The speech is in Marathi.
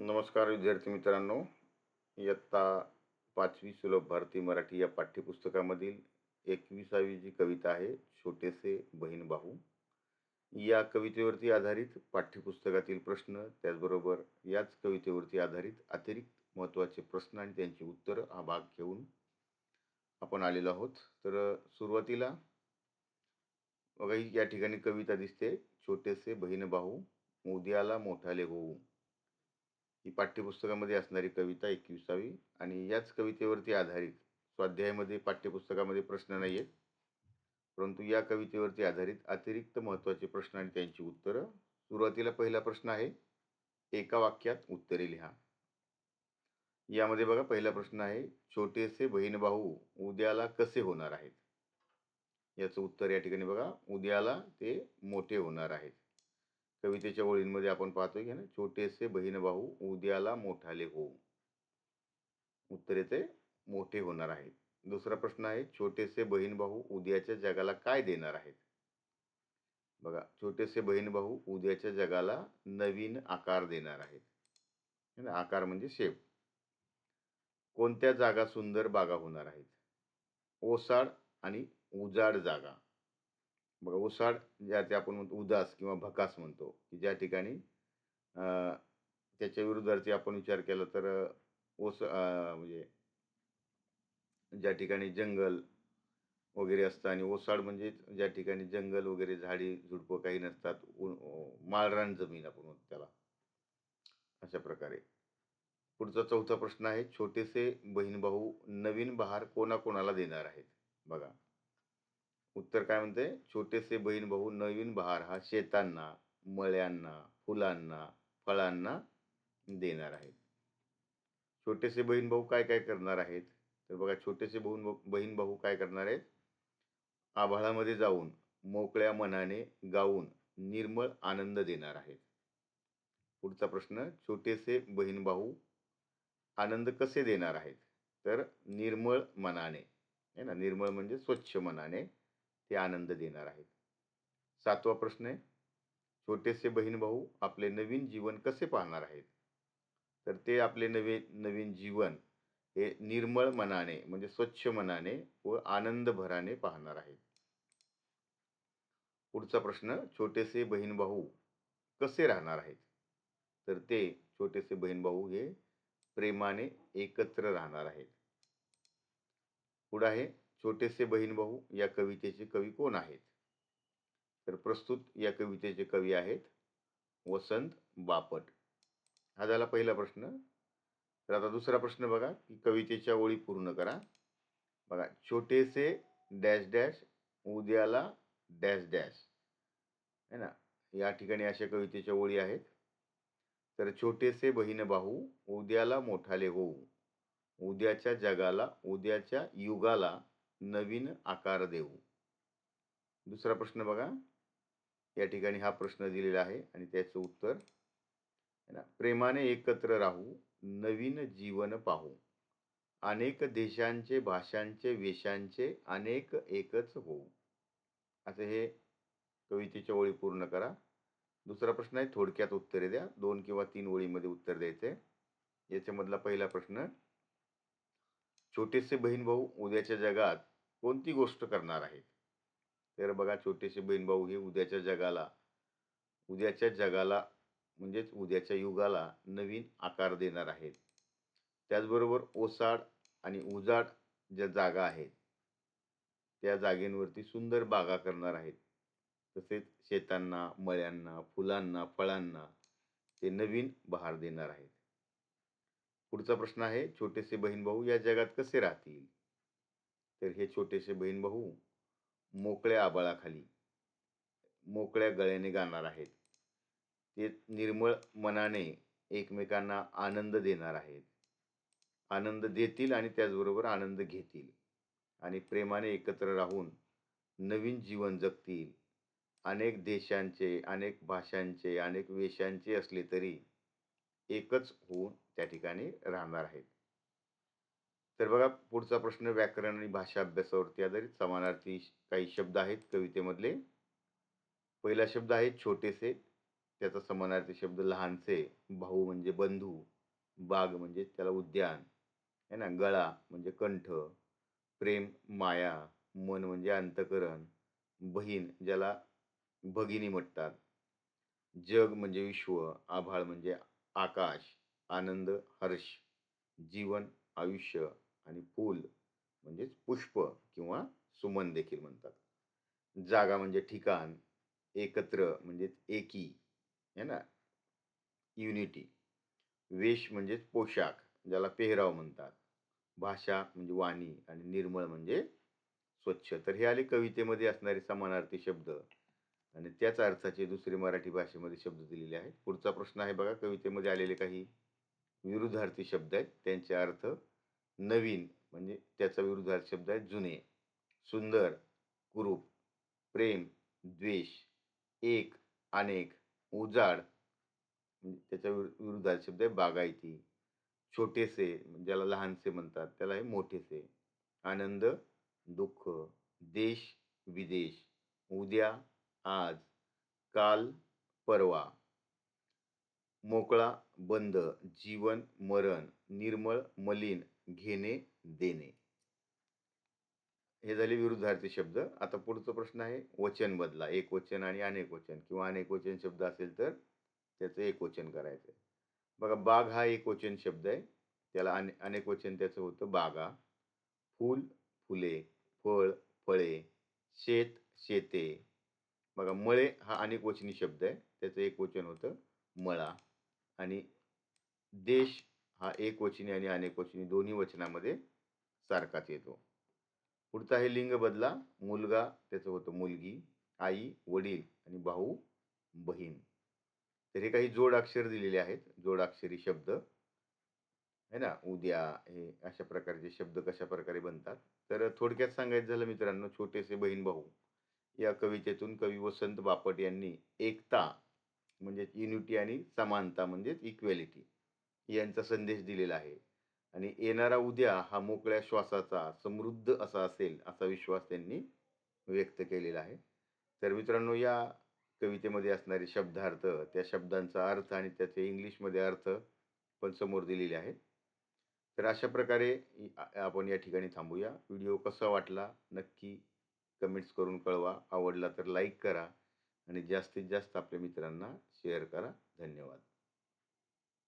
नमस्कार विद्यार्थी मित्रांनो. इयत्ता पाचवी सुलभ भारती मराठी या पाठ्यपुस्तकामधील एकविसावी जी कविता आहे छोटेसे बहीण भाऊ. या कवितेवरती आधारित पाठ्यपुस्तकातील प्रश्न त्याचबरोबर याच कवितेवरती आधारित अतिरिक्त महत्त्वाचे प्रश्न आणि त्यांची उत्तरं हा भाग घेऊन आपण आलेलो आहोत. तर सुरुवातीला बघा या ठिकाणी कविता दिसते छोटेसे बहीण भाऊ उद्याला मोठाले होऊ. ही पाठ्यपुस्तकामध्ये असणारी कविता एकविसावी आणि याच कवितेवरती आधारित स्वाध्यायामध्ये पाठ्यपुस्तकामध्ये प्रश्न नाही आहेत. परंतु या कवितेवरती आधारित अतिरिक्त महत्त्वाचे प्रश्न आणि त्यांची उत्तरं. सुरुवातीला पहिला प्रश्न आहे एका वाक्यात उत्तरे लिहा. यामध्ये बघा पहिला प्रश्न आहे छोटेसे बहीण भाऊ उद्याला कसे होणार आहेत? याचं उत्तर या ठिकाणी बघा उद्याला ते मोठे होणार आहेत. कवितेच्या ओळींमध्ये आपण पाहतोय की ना छोटेसे बहीण भाऊ उद्याला मोठाले हो उत्तरेचे मोठे होणार आहेत. दुसरा प्रश्न आहे छोटेसे बहीण भाऊ उद्याच्या जगाला काय देणार आहेत? बघा छोटेसे बहीण भाऊ उद्याच्या जगाला नवीन आकार देणार आहेत. आकार म्हणजे शेप. कोणत्या जागा सुंदर बागा होणार आहेत? ओसाड आणि उजाड जागा. बघा ओसाड ज्या ते आपण म्हणतो उदास किंवा भकास म्हणतो की ज्या ठिकाणी त्याच्या विरुद्धार्थी आपण विचार केला तर ओस म्हणजे ज्या ठिकाणी जंगल वगैरे असतं आणि ओसाड म्हणजे ज्या ठिकाणी जंगल वगैरे झाडी झुडपं काही नसतात माळरान जमीन आपण म्हणतो त्याला. अशा प्रकारे. पुढचा चौथा प्रश्न आहे छोटेसे बहीण भाऊ नवीन बहार कोणाकोणाला देणार आहेत? बघा. उत्तर काय म्हणते? छोटेसे बहीण भाऊ नवीन बहार हा शेतांना मळ्यांना फुलांना फळांना देणार आहेत. छोटेसे बहीण भाऊ काय काय करणार आहेत? तर बघा छोटेसे बहीण बहीण भाऊ काय करणार आहेत? आभाळामध्ये जाऊन मोकळ्या मनाने गाऊन निर्मळ आनंद देणार आहेत. पुढचा प्रश्न छोटेसे बहीण भाऊ आनंद कसे देणार आहेत? तर निर्मळ मनाने है ना? निर्मळ म्हणजे स्वच्छ मनाने ते आनंद देणार आहेत. सातवा प्रश्न आहे. छोटेसे बहीण भाऊ आपले नवीन जीवन कसे पाहणार आहेत? तर ते आपले नवे नवीन जीवन हे निर्मळ मनाने म्हणजे स्वच्छ मनाने व आनंद भराने पाहणार आहेत. पुढचा प्रश्न छोटेसे बहीण भाऊ कसे राहणार आहेत? तर ते छोटेसे बहीण भाऊ हे प्रेमाने एकत्र राहणार आहेत. पुढं आहे. छोटेसे बहीण भाऊ या कवितेचे कवी कोण आहेत? तर प्रस्तुत या कवितेचे कवी आहेत वसंत बापट. हा झाला पहिला प्रश्न. तर आता दुसरा प्रश्न बघा की कवितेच्या ओळी पूर्ण करा. बघा छोटेसे डॅश डॅश उद्याला डॅश डॅश. है ना? या ठिकाणी अशा कवितेच्या ओळी आहेत. तर छोटेसे बहीण भाऊ उद्याला मोठाले होऊ. उद्याच्या जगाला उद्याच्या युगाला नवीन आकार देऊ. दुसरा प्रश्न बघा. या ठिकाणी हा प्रश्न दिलेला आहे आणि त्याचं उत्तर ना. प्रेमाने एकत्र राहू नवीन जीवन पाहू. अनेक देशांचे भाषांचे वेशांचे अनेक एकच होऊ. असं हे कवितेच्या ओळी पूर्ण करा. दुसरा प्रश्न आहे थोडक्यात उत्तरे द्या. दोन किंवा तीन ओळीमध्ये उत्तर द्यायचे. याच्यामधला पहिला प्रश्न छोटेसे बहीण भाऊ उद्याच्या जगात कोणती गोष्ट करणार आहेत तर बघा छोटेसे बहीण भाऊ हे उद्याच्या जगाला उद्याच्या जगाला म्हणजेच उद्याच्या युगाला नवीन आकार देणार आहेत. त्याचबरोबर ओसाड आणि उजाड ज्या जागा आहेत त्या जागेंवरती सुंदर बागा करणार आहेत. तसेच शेतांना मळ्यांना फुलांना फळांना ते नवीन बहार देणार आहेत. पुढचा प्रश्न आहे छोटेसे बहीण भाऊ या जगात कसे राहतील? तर हे छोटेसे बहीण भाऊ मोकळ्या आबळाखाली मोकळ्या गळ्याने गाणार आहेत. ते निर्मळ मनाने एकमेकांना आनंद देणार आहेत. आनंद देतील आणि त्याचबरोबर आनंद घेतील. आणि प्रेमाने एकत्र राहून नवीन जीवन जगतील. अनेक देशांचे अनेक भाषांचे अनेक वेशांचे असले तरी एकच होऊन त्या ठिकाणी राहणार आहेत. तर बघा पुढचा प्रश्न व्याकरण आणि भाषा अभ्यासावरती आधारित. समानार्थी काही शब्द आहेत कवितेमधले. पहिला शब्द आहे छोटेसे. त्याचा समानार्थी शब्द लहानसे. भाऊ म्हणजे बंधू. बाग म्हणजे त्याला उद्यान. है ना? गळा म्हणजे कंठ. प्रेम माया. मन म्हणजे अंतकरण. बहीण ज्याला भगिनी म्हणतात. जग म्हणजे विश्व. आभाळ म्हणजे आकाश. आनंद हर्ष. जीवन आयुष्य. आणि फूल म्हणजेच पुष्प किंवा सुमन देखील म्हणतात. जागा म्हणजे ठिकाण एकत्र म्हणजेच एकी है ना? युनिटी वेश म्हणजेच पोशाख ज्याला पेहराव म्हणतात. भाषा म्हणजे वाणी आणि निर्मळ म्हणजे स्वच्छ. तर हे आले कवितेमध्ये असणारे समानार्थी शब्द. आणि त्याच अर्थाचे दुसरे मराठी भाषेमध्ये शब्द दिलेले आहेत. पुढचा प्रश्न आहे बघा कवितेमध्ये आलेले काही विरुद्धार्थी शब्द आहेत. त्यांचे अर्थ नवीन म्हणजे त्याचा विरुद्धार्थी शब्द आहे जुने. सुंदर कुरूप प्रेम द्वेष एक अनेक उजाड म्हणजे त्याच्या विरुद्धार्थी शब्द आहे बागायती. छोटेसे ज्याला लहानसे म्हणतात त्याला आहे मोठेसे. आनंद दुःख देश विदेश. उद्या आज. काल परवा. मोकळा बंद जीवन मरण निर्मळ मलिन घेणे देणे. हे झाले विरुद्धार्थी शब्द. आता पुढचा प्रश्न आहे वचन बदला. एक वचन आणि अनेक वचन. किंवा अनेक वचन शब्द असेल तर त्याचं एक वचन करायचं बघा बाग हा एक वचन शब्द आहे. त्याला अने अनेक वचन त्याचं होतं. बागा फूल फुले फळ फळे शेत शेते. बघा मळे हा अनेक वचनी शब्द आहे. त्याचं एक वचन होतं मळा. आणि देश हा एक वचनी आणि अनेक वचनी दोन्ही वचनामध्ये सारखाच येतो. पुढचा आहे लिंग बदला मुलगा त्याचं होतं मुलगी आई वडील आणि भाऊ बहीण. तर हे काही जोड अक्षर दिलेले आहेत जोडाक्षरी शब्द. है ना? उद्या हे अशा प्रकारचे शब्द कशा प्रकारे बनतात? तर थोडक्यात सांगायचं झालं मित्रांनो छोटेसे बहीण भाऊ. या कवितेतून कवी वसंत बापट यांनी एकता म्हणजेच युनिटी आणि समानता म्हणजेच इक्वॅलिटी यांचा संदेश दिलेला आहे. आणि येणारा उद्या हा मोकळ्या श्वासाचा समृद्ध असा असेल असा विश्वास त्यांनी व्यक्त केलेला आहे. तर मित्रांनो या कवितेमध्ये असणारे शब्दार्थ त्या शब्दांचा अर्थ आणि त्याचे इंग्लिशमध्ये अर्थ पण समोर दिलेले आहेत. तर अशा प्रकारे आपण या ठिकाणी थांबूया. व्हिडिओ कसा वाटला नक्की कमेंट्स करून कळवा. आवडला तर लाईक करा. आणि जास्तीत जास्त आपल्या मित्रांना शेअर करा. धन्यवाद.